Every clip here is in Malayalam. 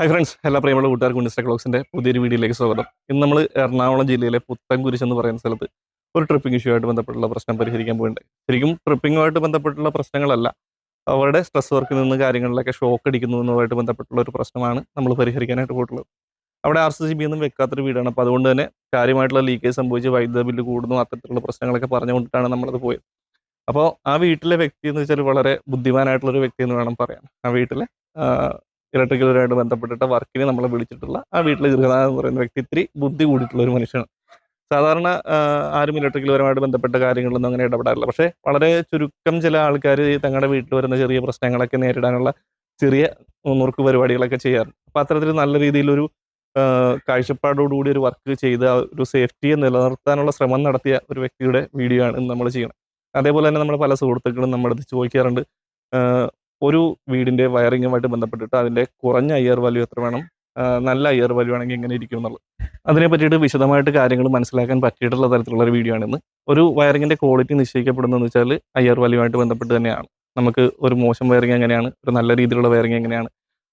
ഹായ് ഫ്രണ്ട്സ് എല്ലാ പ്രിയമുള്ള കൂട്ടുകാർക്കും ഇൻസ്റ്റ ക്ലോക്സിന്റെ പുതിയൊരു വീഡിയോയിലേക്ക് സ്വാഗതം. ഇന്ന് നമ്മൾ എറണാകുളം ജില്ലയിലെ പുത്തൻകുരിശ് എന്ന് പറയുന്ന സ്ഥലത്ത് ഒരു ട്രിപ്പിംഗ് ഇഷ്യൂ ആയിട്ട് ബന്ധപ്പെട്ടുള്ള പ്രശ്നം പരിഹരിക്കാൻ പോയിട്ടുണ്ട് ശരിക്കും ട്രിപ്പിങ്ങുമായിട്ട് ബന്ധപ്പെട്ടുള്ള പ്രശ്നങ്ങളല്ല അവരുടെ സ്ട്രെസ് വർക്കിൽ നിന്ന് കാര്യങ്ങളിലൊക്കെ ഷോക്ക് അടിക്കുന്നതുമായിട്ട് ബന്ധപ്പെട്ടുള്ള ഒരു പ്രശ്നമാണ് നമ്മൾ പരിഹരിക്കാനായിട്ട് പോയിട്ടുള്ളത്. അവിടെ ആർ സി സി ബി ഒന്നും വെക്കാത്തൊരു വീടാണ്. അപ്പോൾ അതുകൊണ്ട് തന്നെ കാര്യമായിട്ടുള്ള ലീക്കേജ് സംഭവിച്ച് വൈദ്യുത ബില്ല് കൂടുന്നു അത്തരത്തിലുള്ള പ്രശ്നങ്ങളൊക്കെ പറഞ്ഞുകൊണ്ടിട്ടാണ് നമ്മളത് പോയത്. അപ്പോൾ ആ വീട്ടിലെ വ്യക്തി എന്ന് വെച്ചാൽ വളരെ ബുദ്ധിമാനായിട്ടുള്ള ഒരു വ്യക്തി എന്ന് വേണം പറയാൻ. ആ വീട്ടിലെ ഇലക്ട്രിക്കലുമായിട്ട് ബന്ധപ്പെട്ടിട്ട് വർക്കിന് നമ്മളെ വിളിച്ചിട്ടുള്ള ആ വീട്ടിലെ ഗൃഹനാഥൻ എന്ന് പറയുന്ന വ്യക്തി ഇത്തിരി ബുദ്ധി കൂടിയിട്ടുള്ള ഒരു മനുഷ്യനാണ്. സാധാരണ ആരും ഇലക്ട്രിക്കലുപരമായിട്ട് ബന്ധപ്പെട്ട കാര്യങ്ങളൊന്നും അങ്ങനെ ഇടപെടാറില്ല. പക്ഷേ വളരെ ചുരുക്കം ചില ആൾക്കാർ തങ്ങളുടെ വീട്ടിൽ വരുന്ന ചെറിയ പ്രശ്നങ്ങളൊക്കെ നേരിടാനുള്ള ചെറിയ നുറുക്ക് പരിപാടികളൊക്കെ ചെയ്യാറുണ്ട്. അപ്പം അത്തരത്തിൽ നല്ല രീതിയിലൊരു കാഴ്ചപ്പാടോടുകൂടി ഒരു വർക്ക് ചെയ്ത് ഒരു സേഫ്റ്റിയെ നിലനിർത്താനുള്ള ശ്രമം നടത്തിയ ഒരു വ്യക്തിയുടെ വീഡിയോ ആണ് നമ്മൾ ചെയ്യണം അതേപോലെ തന്നെ നമ്മൾ പല സുഹൃത്തുക്കളും നമ്മുടെ ചോദിക്കാറുണ്ട് ഒരു വീടിന്റെ വയറിങ്ങുമായിട്ട് ബന്ധപ്പെട്ടിട്ട് അതിന്റെ കുറഞ്ഞ അയ്യർ വാല്യൂ എത്ര വേണം? നല്ല അയ്യർ വാല്യൂ ആണെങ്കിൽ എങ്ങനെ ഇരിക്കും എന്നുള്ളത്. അതിനെ പറ്റിയിട്ട് വിശദമായിട്ട് കാര്യങ്ങൾ മനസ്സിലാക്കാൻ പറ്റിയിട്ടുള്ള തരത്തിലുള്ള ഒരു വീഡിയോ ആണ് ഇന്ന് ഒരു വയറിങ്ങിന്റെ ക്വാളിറ്റി നിശ്ചയിക്കപ്പെടുന്നതെന്ന് വെച്ചാൽ അയ്യർ വാല്യൂമായിട്ട് ബന്ധപ്പെട്ട് തന്നെയാണ്. നമുക്ക് ഒരു മോശം വയറിങ് എങ്ങനെയാണ്? ഒരു നല്ല രീതിയിലുള്ള വയറിങ് എങ്ങനെയാണ്?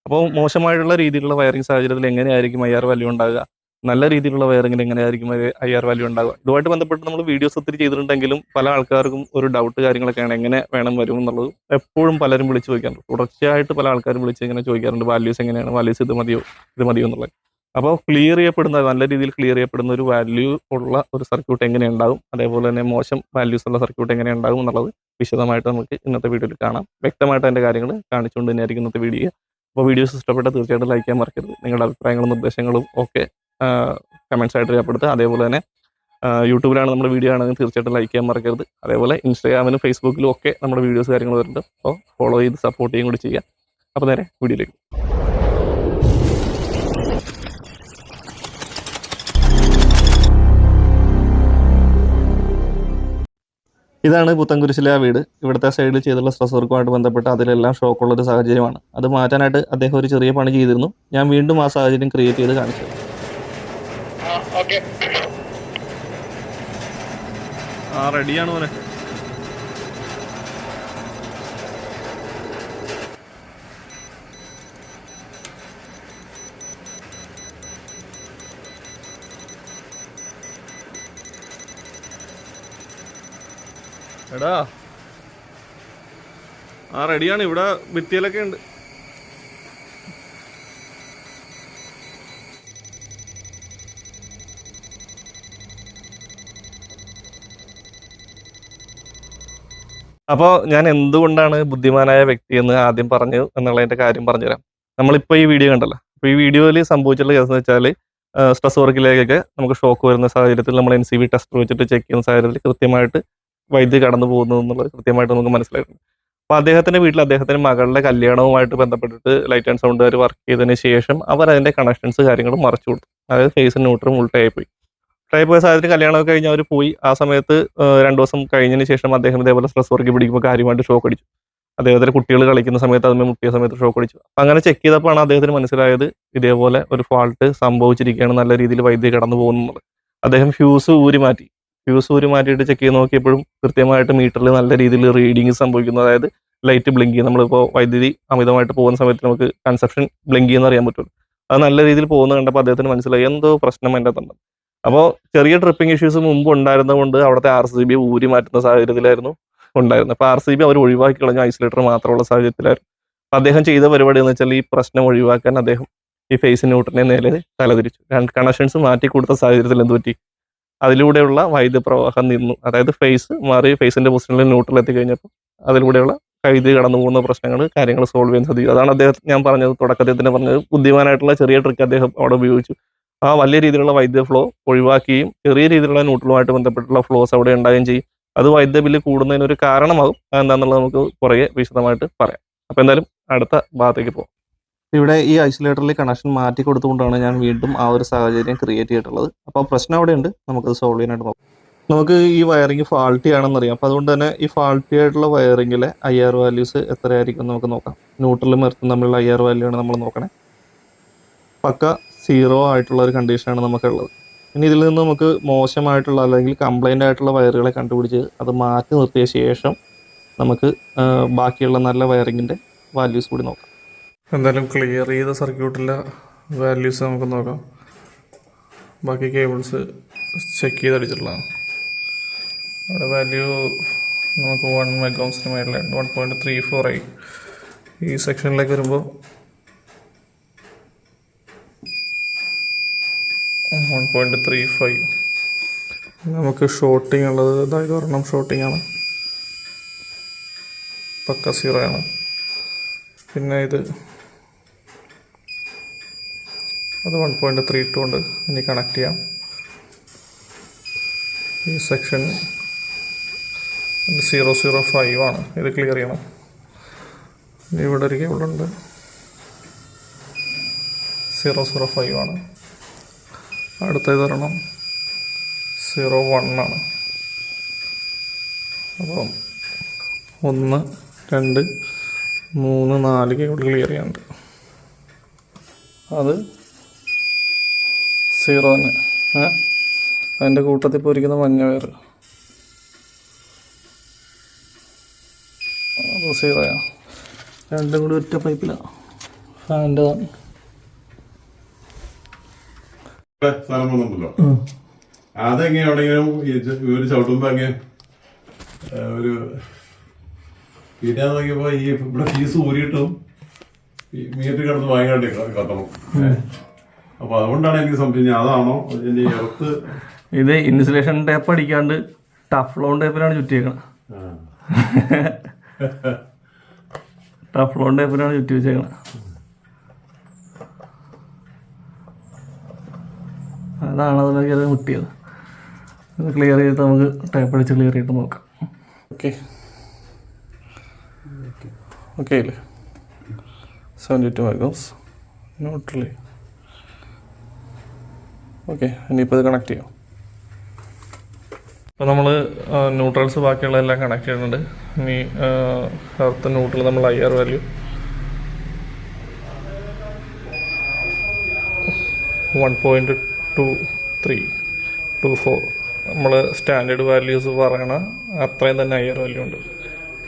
അപ്പോൾ മോശമായിട്ടുള്ള രീതിയിലുള്ള വയറിങ് സാഹചര്യത്തിൽ എങ്ങനെയായിരിക്കും ആർ വാല്യൂ ഉണ്ടാകുക നല്ല രീതിയിലുള്ള വയറിങ്ങിന് എങ്ങനെയായിരിക്കും ഐ ആർ വാല്യൂ ഉണ്ടാകുക ഇതുമായിട്ട് ബന്ധപ്പെട്ട് നമ്മൾ വീഡിയോസ് ഒത്തിരി ചെയ്തിട്ടുണ്ടെങ്കിലും പല ആൾക്കാർക്കും ഒരു ഡൗട്ട് കാര്യങ്ങളൊക്കെയാണ് എങ്ങനെ വേണം വരും എന്നുള്ളത് എപ്പോഴും പലരും വിളിച്ച് ചോദിക്കാറുണ്ട്. തുടർച്ചയായിട്ട് പല ആൾക്കാരും വിളിച്ച് ഇങ്ങനെ ചോദിക്കാറുണ്ട് വാല്യൂസ് എങ്ങനെയാണ്? വാല്യൂസ് ഇത് മതിയോ? ഇത് മതിയോ? എന്നുള്ളത്. അപ്പോൾ ക്ലിയർ ചെയ്യപ്പെടുന്ന നല്ല രീതിയിൽ ക്ലിയർ ചെയ്യപ്പെടുന്ന ഒരു വാല്യൂ ഉള്ള ഒരു സർക്യൂട്ട് എങ്ങനെ ഉണ്ടാകും അതേപോലെ തന്നെ മോശം വാല്യൂസ് ഉള്ള സർക്യൂട്ട് എങ്ങനെ ഉണ്ടാകും എന്നുള്ളത് വിശദമായിട്ട് നമുക്ക് ഇന്നത്തെ വീഡിയോയിൽ കാണാം. വ്യക്തമായിട്ട് അതിന്റെ കാര്യങ്ങൾ കാണിച്ചുകൊണ്ട് തന്നെയായിരിക്കും ഇന്നത്തെ വീഡിയോ. അപ്പോൾ വീഡിയോസ് ഇഷ്ടപ്പെട്ടാൽ തീർച്ചയായിട്ടും ലൈക്ക് ചെയ്യാൻ മറക്കരുത്. നിങ്ങളുടെ അഭിപ്രായങ്ങളും നിർദ്ദേശങ്ങളും ഒക്കെ കമൻസ് ആയിട്ട് രേഖപ്പെടുത്തുക. അതേപോലെ തന്നെ യൂട്യൂബിലാണ് നമ്മുടെ വീഡിയോ ആണെങ്കിൽ തീർച്ചയായിട്ടും ലൈക്ക് ചെയ്യാൻ മറക്കരുത്. അതേപോലെ ഇൻസ്റ്റാഗ്രാമിലും ഫേസ്ബുക്കിലും ഒക്കെ നമ്മുടെ വീഡിയോസ് കാര്യങ്ങൾ വരുന്നുണ്ട്. അപ്പോൾ ഫോളോ ചെയ്ത് സപ്പോർട്ട് ചെയ്യും കൂടി ചെയ്യുക. അപ്പോൾ നേരെ വീഡിയോയിലേക്ക്. ഇതാണ് ആ വീട്. സൈഡിൽ സാഹചര്യമാണ്. അത് മാറ്റാനായിട്ട് അദ്ദേഹം ഒരു ചെറിയ പണി ചെയ്തിരുന്നു. ഞാൻ വീണ്ടും ആ സാഹചര്യം ക്രിയേറ്റ് കാണിച്ചു ആ റെഡിയാണ് മോനെ. എടാ. ആ റെഡിയാണ്. ഇവിടെ ഭിത്തിയിലൊക്കെ ഉണ്ട്. അപ്പോൾ ഞാൻ എന്തുകൊണ്ടാണ് ബുദ്ധിമാനായ വ്യക്തി എന്ന് ആദ്യം പറഞ്ഞു എന്നുള്ളതിന്റെ കാര്യം പറഞ്ഞുതരാം. നമ്മളിപ്പോൾ ഈ വീഡിയോ കണ്ടല്ലോ. അപ്പോൾ ഈ വീഡിയോയിൽ സംഭവിച്ചിട്ടുള്ള കേസ് എന്ന് വെച്ചാൽ സ്ട്രെസ് വർക്കിലേക്കൊക്കെ നമുക്ക് ഷോക്ക് വരുന്ന സാഹചര്യത്തിൽ നമ്മൾ എൻ സി ബി ടെസ്റ്റ് വെച്ചിട്ട് ചെക്ക് ചെയ്യുന്ന സാഹചര്യത്തിൽ കൃത്യമായിട്ട് വൈദ്യുതി കടന്നു പോകുന്നു എന്നുള്ളത് കൃത്യമായിട്ട് നമുക്ക് മനസ്സിലായിട്ടുണ്ട്. അപ്പോൾ അദ്ദേഹത്തിന്റെ വീട്ടിൽ അദ്ദേഹത്തിന്റെ മകളുടെ കല്യാണവുമായിട്ട് ബന്ധപ്പെട്ടിട്ട് ലൈറ്റ് ആൻഡ് സൗണ്ടുകാർ വർക്ക് ചെയ്തതിന് ശേഷം അവർ അതിന്റെ കണക്ഷൻസ് കാര്യങ്ങളും മറച്ചു കൊടുത്തു. അതായത് ഫേസ് ന്യൂട്രും ഉൾട്ടായി ഉൾട്ടായി പോയ സാഹചര്യത്തിൽ കല്യാണമൊക്കെ കഴിഞ്ഞ് അവർ പോയി. ആ സമയത്ത് രണ്ടു ദിവസം കഴിഞ്ഞതിന് ശേഷം അദ്ദേഹം ഇതേപോലെ സ്ട്രെസ് വർക്ക് പിടിക്കുമ്പോൾ കാര്യമായിട്ട് ഷോക്ക് അടിച്ചു. അദ്ദേഹത്തിന്റെ കുട്ടികൾ കളിക്കുന്ന സമയത്ത് അതിന് മുട്ടിയ സമയത്ത് ഷോക്ക് അടിച്ചു. അപ്പം അങ്ങനെ ചെക്ക് ചെയ്തപ്പോഴാണ് അദ്ദേഹത്തിന് മനസ്സിലായത് ഇതേപോലെ ഒരു ഫാൾട്ട് സംഭവിച്ചിരിക്കുകയാണ് നല്ല രീതിയിൽ വൈദ്യുതി കടന്നു പോകുന്നത് അദ്ദേഹം ഫ്യൂസ് ഊരി മാറ്റി. ഫ്യൂസ് ഊരി മാറ്റിയിട്ട് ചെക്ക് ചെയ്ത് നോക്കിയപ്പോഴും കൃത്യമായിട്ട് മീറ്ററിൽ നല്ല രീതിയിൽ റീഡിങ് സംഭവിക്കുന്നു. അതായത് ലൈറ്റ് ബ്ലിങ്ക് ചെയ്യും നമ്മളിപ്പോൾ വൈദ്യുതി അമിതമായിട്ട് പോകുന്ന സമയത്ത് നമുക്ക് കൺസെപ്ഷൻ ബ്ലിങ്ക് ചെയ്യുന്ന അറിയാൻ പറ്റുള്ളൂ. അത് നല്ല രീതിയിൽ പോകുന്നത് കണ്ടപ്പോൾ അദ്ദേഹത്തിന് മനസ്സിലായി. എന്തോ പ്രശ്നം എന്റെ തന്നെ അപ്പോൾ ചെറിയ ട്രിപ്പിംഗ് ഇഷ്യൂസ് മുമ്പ് ഉണ്ടായിരുന്നതുകൊണ്ട് അവിടുത്തെ ആർ സി ബി ഊരി മാറ്റുന്ന സാഹചര്യത്തിലായിരുന്നു ഉണ്ടായിരുന്നത്. അപ്പോൾ ആർ സി ബി അവർ ഒഴിവാക്കി കളഞ്ഞ ഐസൊലേറ്റർ മാത്രമുള്ള സാഹചര്യത്തിലായിരുന്നു. അപ്പോൾ അദ്ദേഹം ചെയ്ത പരിപാടി എന്ന് വെച്ചാൽ ഈ പ്രശ്നം ഒഴിവാക്കാൻ അദ്ദേഹം ഈ ഫേസ് ന്യൂട്രനെ നേരെ തലതിരിച്ചു. കണക്ഷൻസ് മാറ്റി കൊടുത്ത സാഹചര്യത്തിൽ എന്ത് പറ്റി? അതിലൂടെയുള്ള വൈദ്യുത പ്രവാഹം നിന്നു. അതായത് ഫേസ് മാറി ഫേസിന്റെ പൊസിഷനിൽ ന്യൂട്രൽ എത്തിക്കഴിഞ്ഞപ്പോൾ അതിലൂടെയുള്ള കൈതി കടന്നു പോകുന്ന പ്രശ്നങ്ങൾ കാര്യങ്ങൾ സോൾവ് ചെയ്യാൻ സാധിക്കും അതാണ് അദ്ദേഹം ഞാൻ പറഞ്ഞത് തുടക്കത്തിൽ തന്നെ പറഞ്ഞത്. ബുദ്ധിമാനായിട്ടുള്ള ചെറിയ ട്രിക്ക് അദ്ദേഹം അവിടെ ഉപയോഗിച്ചു. ആ വലിയ രീതിയിലുള്ള വൈദ്യുത ഫ്ലോ ഒഴിവാക്കുകയും ചെറിയ രീതിയിലുള്ള ന്യൂട്രലുമായിട്ട് ബന്ധപ്പെട്ടുള്ള ഫ്ലോസ് അവിടെ ഉണ്ടാകുകയും ചെയ്യും. അത് വൈദ്യുത ബില്ല് കൂടുന്നതിന് ഒരു കാരണമാകും. എന്താണെന്നുള്ളത് നമുക്ക് പുറകെ വിശദമായിട്ട് പറയാം. അപ്പോൾ എന്തായാലും അടുത്ത ഭാഗത്തേക്ക് പോകാം ഇവിടെ ഈ ഐസൊലേറ്ററിൽ കണക്ഷൻ മാറ്റി കൊടുത്തുകൊണ്ടാണ് ഞാൻ വീണ്ടും ആ ഒരു സാഹചര്യം ക്രിയേറ്റ് ചെയ്തിട്ടുള്ളത്. അപ്പോൾ പ്രശ്നം അവിടെയുണ്ട്. നമുക്കത് സോൾവ് ചെയ്യാനായിട്ട് നോക്കാം. നമുക്ക് ഈ വയറിംഗ് ഫാൾട്ടി ആണെന്ന് അറിയാം. അപ്പോൾ അതുകൊണ്ട് തന്നെ ഈ ഫാൾട്ടി ആയിട്ടുള്ള വയറിങ്ങിലെ ഐ ആർ വാല്യൂസ് എത്രയായിരിക്കും നമുക്ക് നോക്കാം. ന്യൂട്രലും എർത്തും തമ്മിലുള്ള ഐ ആർ വാല്യൂ ആണ് നമ്മൾ നോക്കണേ. പക്ക സീറോ ആയിട്ടുള്ള ഒരു കണ്ടീഷനാണ് നമുക്കുള്ളത്. ഇനി ഇതിൽ നിന്ന് നമുക്ക് മോശമായിട്ടുള്ള അല്ലെങ്കിൽ കംപ്ലൈന്റ് ആയിട്ടുള്ള വയറുകളെ കണ്ടുപിടിച്ച് അത് മാറ്റി നിർത്തിയ ശേഷം നമുക്ക് ബാക്കിയുള്ള നല്ല വയറിങ്ങിന്റെ വാല്യൂസ് കൂടി നോക്കാം. എന്തായാലും ക്ലിയർ ചെയ്ത സർക്യൂട്ടിലെ വാല്യൂസ് നമുക്ക് നോക്കാം. ബാക്കി കേബിൾസ് ചെക്ക് ചെയ്ത് അടിച്ചിട്ടുള്ളതാണ് അവിടെ വാല്യൂ നമുക്ക് വൺ മെഗോംസിന് മേളിലായിട്ട് വൺ പോയിന്റ് ത്രീ ഫോർ ആയി. ഈ സെക്ഷനിലേക്ക് വരുമ്പോൾ വൺ പോയിന്റ് ത്രീ ഫൈവ് നമുക്ക് ഷോട്ടിംഗ് ഉള്ളത് അതായത് ഒരെണ്ണം ഷോട്ടിംഗ് ആണ്. പക്ക സീറോ ആണ്. പിന്നെ ഇത് അത് വൺ പോയിന്റ് ത്രീ ടു ഉണ്ട്. ഇനി കണക്ട് ചെയ്യാം. ഈ സെക്ഷൻ സീറോ സീറോ ഫൈവ് ആണ്. ഇത് ക്ലിയർ ചെയ്യണം. ഇവിടെ ഒരു കേബിളുണ്ട് സീറോ സീറോ ഫൈവ് ആണ്. അടുത്തത് ഒരെണ്ണം സീറോ വണ്ണാണ് അപ്പം ഒന്ന് രണ്ട് മൂന്ന് നാല് കേബിൾ ക്ലിയർ ചെയ്യാനുണ്ട്. അത് സീറോ തന്നെ. ഏ? അതിന്റെ കൂട്ടത്തിൽ പൊരിക്കുന്ന മഞ്ഞ വയർ അത് സീറോയാണ് രണ്ടും കൂടി ഒറ്റ പൈപ്പിലാണ് ഫാന്റെ സ്ഥലം വന്നുണ്ടല്ലോ അതെങ്ങനെ എവിടെയെങ്കിലും ഒരു ചവിട്ടുമ്പോ അങ്ങനെ ഒരു പിന്നെ നോക്കിയപ്പോ ഈ ഇവിടെ ഫീസ് ഊരിയിട്ടും മീറ്റർ കിടന്ന് വാങ്ങാണ്ട് കത്തണം. അപ്പൊ അതുകൊണ്ടാണ് എനിക്ക് സംശയം. അതാണോ? അതിന്റെ ഇറത്ത് ഇത് ഇൻസുലേഷൻ ടേപ്പ് അടിക്കാണ്ട് ടഫ്ലോൺ ടേപ്പിലാണ് ചുറ്റിയേക്കണം. ടഫ്ലോൺ ടേപ്പിലാണ് ചുറ്റി വെച്ചേക്കണം. അതാണ് അതിലേക്ക് അത് മുട്ടിയത്. ഇത് ക്ലിയർ ചെയ്തിട്ട് നമുക്ക് ടൈപ്പ് അടിച്ച് ക്ലിയർ ചെയ്തിട്ട് നോക്കാം. ഓക്കെ ഓക്കെ അല്ലേ seventy two megohms neutrally okay ഇനിയിപ്പോൾ ഇത് കണക്ട് ചെയ്യാം. അപ്പോൾ നമ്മൾ ന്യൂട്രൽസ് ബാക്കിയുള്ള എല്ലാം കണക്ട് ചെയ്യുന്നുണ്ട്. ഇനി അടുത്ത ന്യൂട്രൽ നമ്മൾ I R value one point two three two four. നമ്മൾ സ്റ്റാൻഡേർഡ് വാല്യൂസ് പറയണ അത്രയും തന്നെ ഹയർ വാല്യൂ ഉണ്ട്.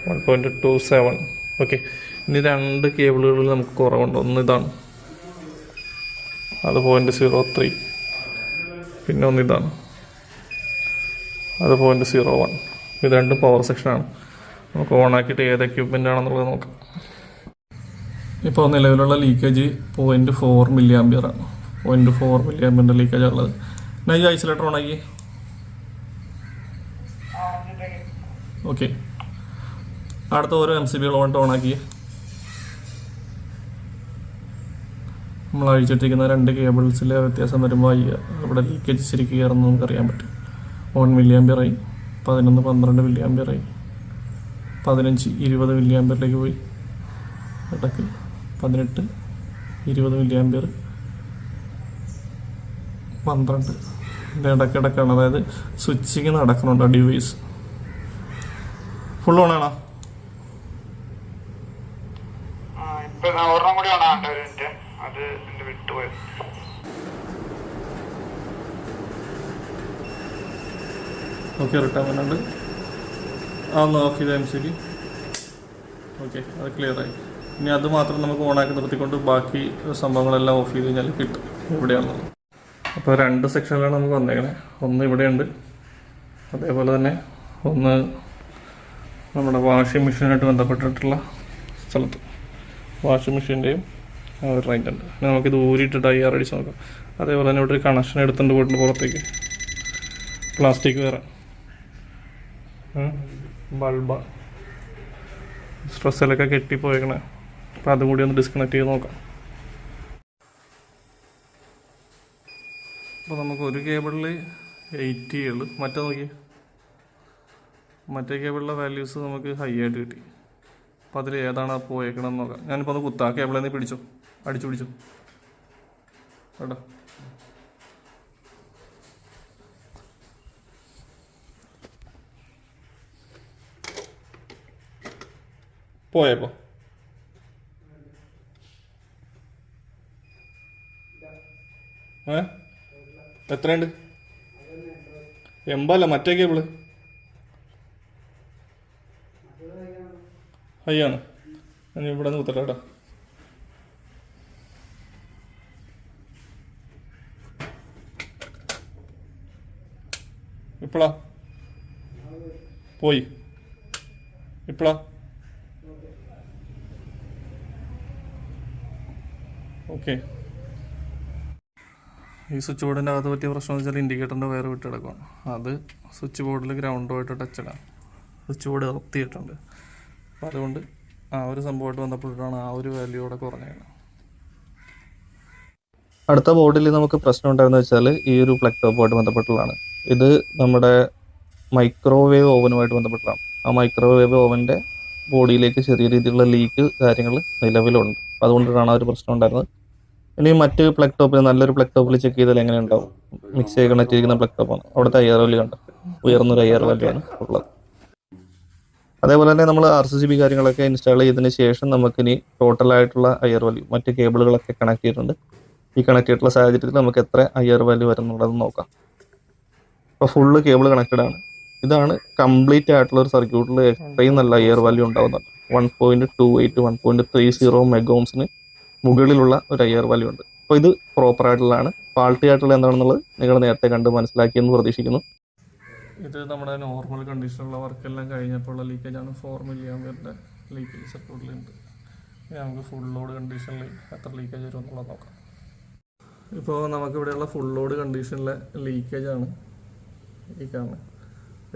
One point two seven okay ഇനി രണ്ട് കേബിളുകളിൽ നമുക്ക് കുറവുണ്ട്. ഒന്ന് ഇതാണ്. അത് പോയിന്റ് സീറോ ത്രീ പിന്നെ ഒന്ന് ഇതാണ്. അത് പോയിന്റ് സീറോ വൺ ഇത് രണ്ടും പവർ സെക്ഷനാണ് നമുക്ക് ഓണാക്കിയിട്ട് ഏത് എക്യുപ്മെന്റ് ആണെന്നുള്ളത് നോക്കാം. ഇപ്പോൾ നിലവിലുള്ള leakage point four milli ampere ആണ്. പോയിന്റ് ഫോർ മില്ലി മിന്റെ ലീക്കേജ് ഉള്ളത്. എന്നാൽ ഈ ഐസൊലേറ്റർ ഓണാക്കി. ഓക്കെ അടുത്ത ഓരോ എം സി ബി ഓൺ ഓണാക്കി. നമ്മൾ അഴിച്ചിട്ടിരിക്കുന്ന രണ്ട് കേബിൾസിലെ വ്യത്യാസം വരുമ്പോൾ അവിടെ ലീക്കേജ് ശരിക്കും കയറുന്നത് നമുക്കറിയാൻ പറ്റും. വൺ മില്ലി ആംബിയറായി പതിനൊന്ന് പന്ത്രണ്ട് മില്ലി ആംബിയറായി പതിനഞ്ച് ഇരുപത് മില്ലി ആംബിയറിലേക്ക് പോയി. ഇടയ്ക്ക് പതിനെട്ട് ഇരുപത് മില്ലി ആംബിയർ പന്ത്രണ്ട്. ഇത് ഇടയ്ക്കിടയ്ക്കാണ് അതായത് സ്വിച്ചിങ് നടക്കുന്നുണ്ട് ഡിവൈസ് ഫുൾ ഓണാണോ ആണോ? ഓക്കെ റിട്ടേൺ വരുന്നുണ്ട്. ആ ഒന്ന് ഓഫ് ചെയ്ത എം സി ബി. ഓക്കെ അത് ക്ലിയർ ആയി. ഇനി അത് മാത്രം നമുക്ക് ഓണാക്കി നിർത്തിക്കൊണ്ട് ബാക്കി സംഭവങ്ങളെല്ലാം ഓഫ് ചെയ്ത് കഴിഞ്ഞാൽ കിട്ടും. എവിടെയാണെന്നുള്ളത് അപ്പോൾ രണ്ട് സെക്ഷനിലാണ് നമുക്ക് വന്നേക്കണേ. ഒന്ന് ഇവിടെയുണ്ട്. അതേപോലെ തന്നെ ഒന്ന് നമ്മുടെ വാഷിംഗ് മെഷീനായിട്ട് ബന്ധപ്പെട്ടിട്ടുള്ള സ്ഥലത്ത്. വാഷിംഗ് മെഷീന്റെയും ഒരു റേഞ്ച് ഉണ്ട്. പിന്നെ നമുക്കിത് ഊരിയിട്ടിട്ട് ഐ ആർ അടിച്ച് നോക്കാം. അതേപോലെ തന്നെ ഇവിടെ ഒരു കണക്ഷൻ എടുത്തുകൊണ്ട് പോയിട്ടുണ്ട് പുറത്തേക്ക്. പ്ലാസ്റ്റിക് വേറെ. ബൾബ. സ്ട്രെസ്സിലൊക്കെ കെട്ടിപ്പോയേക്കണേ. അപ്പോൾ അതും കൂടി ഒന്ന് ഡിസ്കണക്ട് ചെയ്ത് നോക്കാം. അപ്പോൾ നമുക്ക് ഒരു കേബിളിൽ എയ്റ്റി ഉള്ളു. മറ്റേ നോക്കി മറ്റേ കേബിളിലെ വാല്യൂസ് നമുക്ക് ഹൈ ആയിട്ട് കിട്ടി. അപ്പോൾ അതിൽ ഏതാണ് പോയേക്കണമെന്ന് നോക്കാം. ഞാനിപ്പോൾ അത് കുത്താ. കേബിളിൽ നിന്ന് പിടിച്ചു. അടിച്ചു പിടിച്ചു. കേട്ടോ പോയപ്പോ ഏ? എത്രയുണ്ട്? എൺപതല്ല മറ്റേ കേബിൾ അയ്യാണ്. ഞാൻ ഇവിടെ നിന്ന് കുത്തട്ടെ കേട്ടോ. ഇപ്പളാ? പോയി. ഇപ്പളാ? ഓക്കെ. ഈ സ്വിച്ച് ബോർഡിന്റെ അകത്ത് പറ്റിയ പ്രശ്നം എന്ന് വെച്ചാൽ ഇൻഡിക്കേറ്ററിന്റെ വയർ വിട്ട് കിടക്കുകയാണ് അത് സ്വിച്ച് ബോർഡിൽ ഗ്രൗണ്ടുമായിട്ട് ടച്ചഡാണ് സ്വിച്ച് ബോർഡ് ഇറത്തിയിട്ടുണ്ട് അപ്പോൾ അതുകൊണ്ട് ആ ഒരു സംഭവമായിട്ട് ബന്ധപ്പെട്ടിട്ടാണ് ആ ഒരു വാല്യൂ കുറഞ്ഞത്. അടുത്ത ബോർഡിൽ നമുക്ക് പ്രശ്നം ഉണ്ടായിരുന്നു വെച്ചാൽ ഈ ഒരു പ്ലഗ് ടോപ്പുമായിട്ട് ബന്ധപ്പെട്ടുള്ളതാണ്. ഇത് നമ്മുടെ മൈക്രോവേവ് ഓവനുമായിട്ട് ബന്ധപ്പെട്ടുള്ളതാണ് ആ മൈക്രോവേവ് ഓവന്റെ ബോഡിയിലേക്ക് ചെറിയ രീതിയിലുള്ള ലീക്ക് കാര്യങ്ങൾ നിലവിലുണ്ട്. അതുകൊണ്ടിട്ടാണ് ആ ഒരു പ്രശ്നം ഉണ്ടായിരുന്നത്. ഇനി മറ്റ് പ്ലഗ് ടോപ്പിൽ നല്ലൊരു പ്ലഗ് ടോപ്പിൽ ചെക്ക് ചെയ്താൽ എങ്ങനെ ഉണ്ടാവും? മിക്സ് ചെയ്ത് കണക്ട് ചെയ്തിരിക്കുന്ന പ്ലഗ് ടോപ്പാണ് അവിടുത്തെ അയ്യർ വാല്യൂ ഉണ്ട് ഉയർന്നൊരു അയ്യർ വാല്യൂ ആണ് ഉള്ളത്. അതേപോലെ തന്നെ നമ്മൾ ആർ സി സി ബി കാര്യങ്ങളൊക്കെ ഇൻസ്റ്റാൾ ചെയ്തതിന് ശേഷം നമുക്കിനി ടോട്ടൽ ആയിട്ടുള്ള അയ്യർ വാല്യൂ മറ്റ് കേബിളുകളൊക്കെ കണക്ട് ചെയ്തിട്ടുണ്ട്. ഈ കണക്ട് ചെയ്തിട്ടുള്ള സാഹചര്യത്തിൽ നമുക്ക് എത്ര അയ്യർ വാല്യൂ വരുന്നുള്ളത് നോക്കാം. ഇപ്പോൾ ഫുള്ള് കേബിൾ കണക്റ്റഡ് ആണ്. ഇതാണ് കംപ്ലീറ്റ് ആയിട്ടുള്ള ഒരു സർക്യൂട്ടിൽ എത്രയും നല്ല അയ്യർ വാല്യൂ ഉണ്ടാവുന്നത്. One point two eight one point three zero മെഗോംസിന് മുകളിലുള്ള ഒരു അയ്യർ വാല്യൂ ഉണ്ട്. അപ്പോൾ ഇത് പ്രോപ്പർ ആയിട്ടുള്ളതാണ്. ഫാൾട്ടി ആയിട്ടുള്ള എന്താണെന്നുള്ളത് നിങ്ങൾ നേരത്തെ കണ്ട് മനസ്സിലാക്കിയെന്ന് പ്രതീക്ഷിക്കുന്നു. ഇത് നമ്മുടെ നോർമൽ കണ്ടീഷനുള്ള വർക്കെല്ലാം കഴിഞ്ഞപ്പോൾ ഉള്ള ലീക്കേജ് ആണ്. ഫോർ മില്ലി ആംബിയറിന്റെ ലീക്കേജ് സപ്പോർട്ടിലുണ്ട് ഇനി നമുക്ക് ഫുൾ ലോഡ് കണ്ടീഷനിൽ എത്ര ലീക്കേജ് വരും എന്നുള്ളത് നോക്കാം. ഇപ്പോൾ നമുക്കിവിടെയുള്ള ഫുൾ ലോഡ് കണ്ടീഷനിലെ ലീക്കേജ് ആണ്. ഈ കാരണം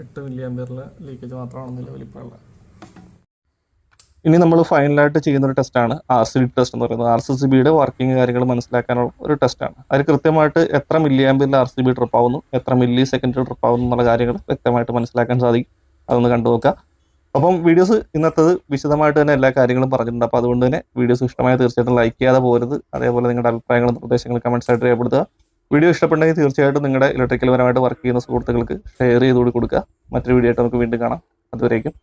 എട്ട് മില്ലി ആംബിയറിലെ ലീക്കേജ് മാത്രമാണ് നിലവിൽ ഉള്ളത്. ഇനി നമ്മൾ ഫൈനലായിട്ട് ചെയ്യുന്ന ഒരു ടെസ്റ്റാണ് ആർ സി ടെസ്റ്റ് എന്ന് പറയുന്നത്. ആർ സി സി ബിയുടെ വർക്കിംഗ് കാര്യങ്ങൾ മനസ്സിലാക്കാനുള്ള ഒരു ടെസ്റ്റാണ് അതിൽ കൃത്യമായിട്ട് എത്ര മില്ലി ആംബിയറിൽ ആർ സി ബി ട്രിപ്പ് ആവുന്നു എത്ര മില്ലി സെക്കൻഡിൽ ട്രിപ്പ് ആവുന്നു എന്നുള്ള കാര്യങ്ങൾ വ്യക്തമായിട്ട് മനസ്സിലാക്കാൻ സാധിക്കും. അതൊന്ന് കണ്ടു നോക്കുക. അപ്പം വീഡിയോസ് ഇന്നത്തത് വിശദമായിട്ട് തന്നെ എല്ലാ കാര്യങ്ങളും പറഞ്ഞിട്ടുണ്ട്. അപ്പോൾ അതുകൊണ്ട് തന്നെ വീഡിയോസ് ഇഷ്ടമായ തീർച്ചയായിട്ടും ലൈക്ക് ചെയ്യാതെ പോരുത്. അതേപോലെ നിങ്ങളുടെ അഭിപ്രായങ്ങളും നിർദ്ദേശങ്ങളും കമൻസ് ആയിട്ട് രേഖപ്പെടുത്തുക. വീഡിയോ ഇഷ്ടപ്പെട്ടെങ്കിൽ തീർച്ചയായിട്ടും നിങ്ങളുടെ ഇലക്ട്രിക്കൽ പരമായിട്ട് വർക്ക് ചെയ്യുന്ന സുഹൃത്തുക്കൾക്ക് ഷെയർ ചെയ്ത് കൊടുക്കുക. മറ്റൊരു വീഡിയോ ആയിട്ട് നമുക്ക് വീണ്ടും കാണാം. അതുവരേക്കും